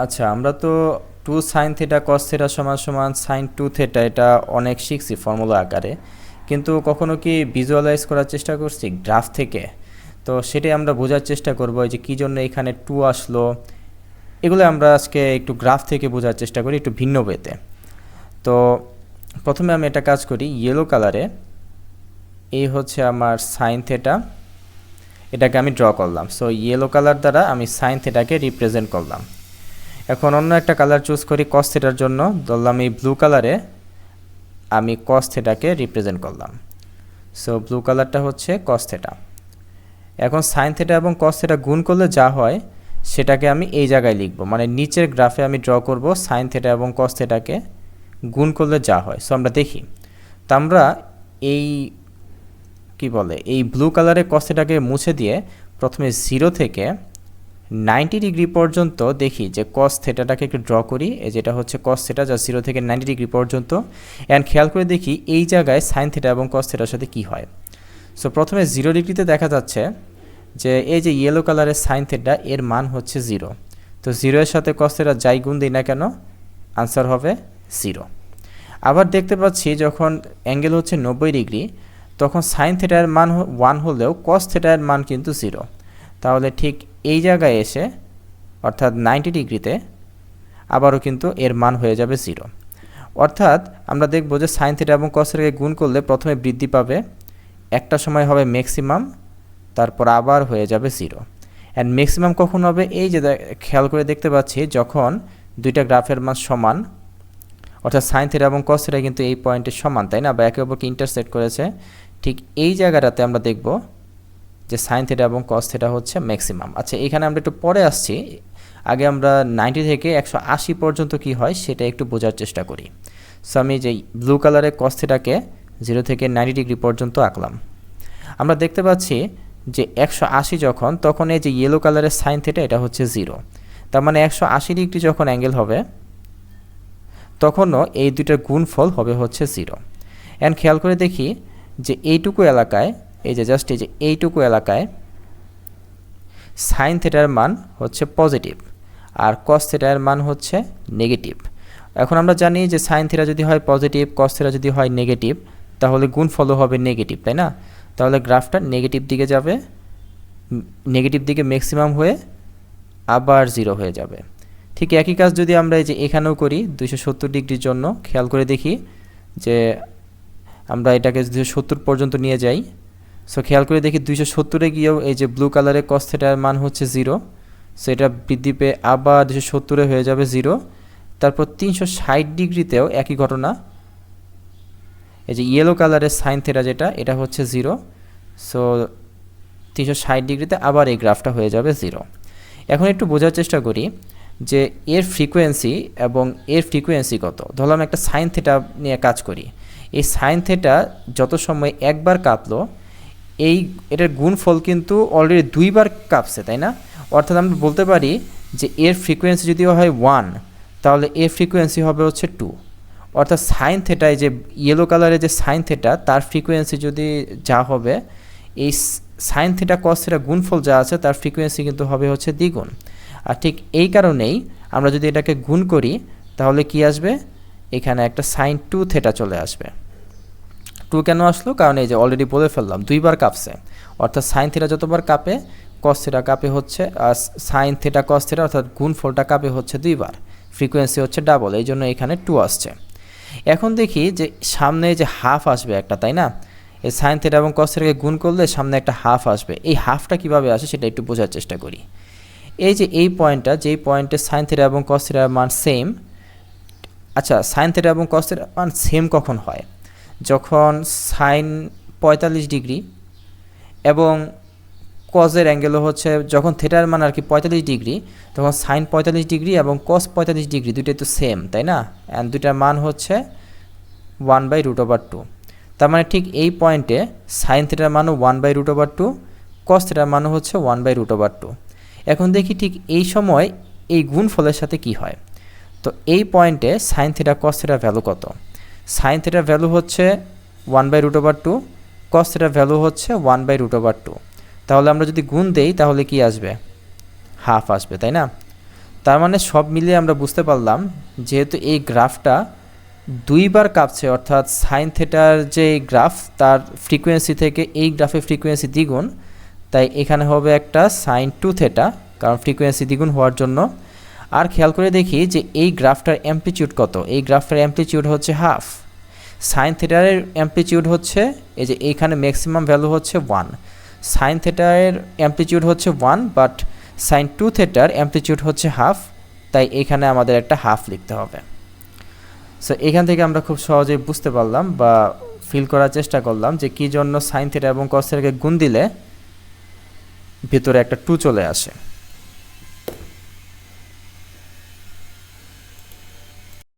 আচ্ছা আমরা তো two sine theta cos theta সমান সমান সাইন টু থিটা এটা অনেক শিখছি ফর্মুলা আকারে। কিন্তু কখনো কি ভিজুয়ালাইজ করার চেষ্টা করছি গ্রাফ থেকে? তো সেটাই আমরা বোঝার চেষ্টা করব যে কী জন্য এখানে টু আসলো। এগুলো আমরা আজকে একটু গ্রাফ থেকে বোঝার চেষ্টা করি একটু ভিন্ন পেতে তো প্রথমে আমি এটা কাজ করি ইয়েলো কালারে এই হচ্ছে আমার সাইন থেটা এটাকে আমি ড্র করলাম। সো ইয়েলো কালার দ্বারা আমি সাইন থেটাকে রিপ্রেজেন্ট করলাম। এখন অন্য একটা কালার চুজ করি কস থেটার জন্য। ধরলাম এই ব্লু কালারে আমি কস থেটাকে রিপ্রেজেন্ট করলাম। সো ব্লু কালারটা হচ্ছে কস থেটা এখন সাইন থেটা এবং কস থেটা গুণ করলে যা হয়, সেটাকে আমি এই জায়গায় লিখব। মানে নিচের গ্রাফে আমি ড্র করব সাইন থেটা এবং কস থেটাকে গুণ করলে যা হয়। সো আমরা দেখি। তো আমরা এই, কি বলে, এই ব্লু কালারের কস থেটাকে মুছে দিয়ে প্রথমে জিরো থেকে নাইনটি ডিগ্রি পর্যন্ত দেখি যে কস থেটাটাকে একটু ড্র করি যেটা হচ্ছে কস থেটা যা জিরো থেকে নাইনটি ডিগ্রি পর্যন্ত। অ্যান্ড খেয়াল করে দেখি এই জায়গায় সাইন থেটা এবং কস থেটার সাথে কী হয়। সো প্রথমে জিরো ডিগ্রিতে দেখা যাচ্ছে যে এই যে ইয়েলো কালারের সাইন থেটা এর মান হচ্ছে জিরো তো জিরোয়ের সাথে কস থেটা যাই গুণ দিই না কেন আনসার হবে জিরো আবার দেখতে পাচ্ছি যখন অ্যাঙ্গেল হচ্ছে নব্বই ডিগ্রি, তখন সাইন থেটার মান ওয়ান হলেও কস থেটার মান কিন্তু জিরো তাহলে ঠিক এই জায়গায় এসে, অর্থাৎ নাইনটি ডিগ্রিতে, আবারও কিন্তু এর মান হয়ে যাবে জিরো অর্থাৎ আমরা দেখব যে সাইন থিটা এবং কসেরকে গুণ করলে প্রথমে বৃদ্ধি পাবে, একটা সময় হবে ম্যাক্সিমাম তারপর আবার হয়ে যাবে জিরো অ্যান্ড ম্যাক্সিমাম কখন হবে? এই যে খেয়াল করে দেখতে পাচ্ছি, যখন দুইটা গ্রাফের মান সমান, অর্থাৎ সাইন থিটা এবং কস থিটা কিন্তু এই পয়েন্টের সমান, তাই না? বা একে অপরকে ইন্টারসেক্ট করেছে। ঠিক এই জায়গাটাতে আমরা দেখব যে সাইন থিটা এবং কস থিটা হচ্ছে ম্যাক্সিমাম আচ্ছা এখানে আমরা একটু পরে আসছি। আগে আমরা নাইনটি থেকে একশো আশি পর্যন্ত কি হয় সেটা একটু বোঝার চেষ্টা করি। সো আমি যে ব্লু কালারের কস থিটাকে জিরো থেকে নাইনটি ডিগ্রি পর্যন্ত আঁকলাম। আমরা দেখতে পাচ্ছি যে একশো আশি যখন, তখন এই যে ইয়েলো কালারের সাইন থিটা এটা হচ্ছে জিরো তার মানে একশো আশি ডিগ্রি যখন অ্যাঙ্গেল হবে, তখনও এই দুইটার গুণফল হবে হচ্ছে জিরো অ্যান্ড খেয়াল করে দেখি যে এইটুকু এলাকায় এই যে জাস্ট এই যে এইটুকু এলাকায় সাইন থেটার মান হচ্ছে পজিটিভ আর কস থেটার মান হচ্ছে নেগেটিভ এখন আমরা জানি যে সাইন থেটা যদি হয় পজিটিভ কস থেটা যদি হয় নেগেটিভ তাহলে গুণ ফলো হবে নেগেটিভ তাই না? তাহলে গ্রাফটা নেগেটিভ দিকে যাবে নেগেটিভ দিকে ম্যাক্সিমাম হয়ে আবার জিরো হয়ে যাবে। ঠিক একই কাজ যদি আমরা এই যে এখানেও করি, দুইশো সত্তর ডিগ্রির জন্য, খেয়াল করে দেখি যে আমরা এটাকে দুশো সত্তর পর্যন্ত নিয়ে যাই সো খেয়াল করে দেখি দুইশো সত্তরে গিয়েও এই যে ব্লু কালারের কস থেটার মান হচ্ছে জিরো সো এটা বৃদ্ধি পেয়ে আবার দুশো সত্তরে হয়ে যাবে জিরো তারপর তিনশো ষাট ডিগ্রিতেও একই ঘটনা। এই যে ইয়েলো কালারের সাইন থেটা যেটা, এটা হচ্ছে জিরো সো তিনশো ষাট ডিগ্রিতে আবার এই গ্রাফটা হয়ে যাবে জিরো এখন একটু বোঝার চেষ্টা করি যে এর ফ্রিকোয়েন্সি এবং এর ফ্রিকোয়েন্সি কত। ধরলাম একটা সাইন থেটা নিয়ে কাজ করি। এই সাইন থেটা যত সময় একবার কাঁপলো এই এটার গুণফল কিন্তু অলরেডি দুইবার কাঁপছে, তাই না? অর্থাৎ আমরা বলতে পারি যে এর ফ্রিকোয়েন্সি যদি হয় ওয়ান তাহলে এর ফ্রিকোয়েন্সি হবে হচ্ছে টু অর্থাৎ সাইন থেটায় যে ইয়েলো কালারের যে সাইন থেটা তার ফ্রিকোয়েন্সি যদি যা হবে, এই সাইন থেটা কস থেটা গুণফল যা আছে, তার ফ্রিকোয়েন্সি কিন্তু হবে হচ্ছে দ্বিগুণ। আর ঠিক এই কারণেই আমরা যদি এটাকে গুণ করি, তাহলে কি আসবে? এখানে একটা সাইন টু থেটা চলে আসবে। টু কেন আসলো? কারণ এই যে অলরেডি বলে ফেললাম, দুইবার কাঁপছে। অর্থাৎ সাইন থেটা যতবার কাঁপে কস থেটা কাঁপে হচ্ছে, আর সাইন থেটা কস থেটা অর্থাৎ গুণফলটা কাঁপে হচ্ছে দুইবার। ফ্রিকোয়েন্সি হচ্ছে ডাবল এই জন্য এখানে টু আসছে। এখন দেখি যে সামনে যে হাফ আসবে একটা, তাই না? এই সাইন থেটা এবং কস থেটাকে গুণ করলে সামনে একটা হাফ আসবে। এই হাফটা কীভাবে আসে সেটা একটু বোঝার চেষ্টা করি। এই যে এই পয়েন্টটা যেই পয়েন্টে সাইন থেটা এবং কস থেটার মান সেম আচ্ছা সাইন থেটা এবং কস থেটার মান সেম কখন হয়? যখন সাইন পঁয়তাল্লিশ ডিগ্রি এবং কজের অ্যাঙ্গেলও হচ্ছে যখন থেটার মান আর কি পঁয়তাল্লিশ ডিগ্রি, তখন সাইন পঁয়তাল্লিশ ডিগ্রি এবং কস পঁয়তাল্লিশ ডিগ্রি দুটোই তো সেম তাই না? অ্যান্ড দুটার মান হচ্ছে one by root over two তার মানে ঠিক এই পয়েন্টে সাইন থেটার মানও one by root over two cos থেটার মানও হচ্ছে one by root over two এখন দেখি ঠিক এই সময় এই গুণফলের সাথে কি হয়। তো এই পয়েন্টে সাইন থেটা কস থেটার ভ্যালু কত? সাইন থেটার ভ্যালু হচ্ছে one by root over two cos থেটার value হচ্ছে one by root over two তাহলে আমরা যদি গুণ দেই, তাহলে কি আসবে? হাফ আসবে, তাই না? তার মানে সব মিলিয়ে আমরা বুঝতে পারলাম, যেহেতু এই গ্রাফটা দুইবার কাঁপছে, অর্থাৎ সাইন থেটার যে গ্রাফ, তার ফ্রিকোয়েন্সি থেকে এই গ্রাফের ফ্রিকোয়েন্সি দ্বিগুণ, তাই এখানে হবে একটা সাইন টু থেটা কারণ ফ্রিকোয়েন্সি দ্বিগুণ হওয়ার জন্য আর খেয়াল করে দেখি যে এই গ্রাফটার অ্যাম্পলিটিউড কত। এই গ্রাফটার অ্যাম্পলিটিউড হচ্ছে হাফ। সাইন থেটারের অ্যাম্পলিটিউড হচ্ছে, এই যে এইখানে ম্যাক্সিমাম ভ্যালু হচ্ছে ওয়ান। সাইন থেটারের অ্যাম্পলিটিউড হচ্ছে one, but sine two থেটার amplitude হচ্ছে হাফ, তাই এখানে আমাদের একটা হাফ লিখতে হবে। সো এখান থেকে আমরা খুব সহজেই বুঝতে পারলাম বা ফিল করার চেষ্টা করলাম যে কী জন্য সাইন থেটা এবং কস থেটাকে গুণ দিলে ভিতরে একটা টু চলে আসে।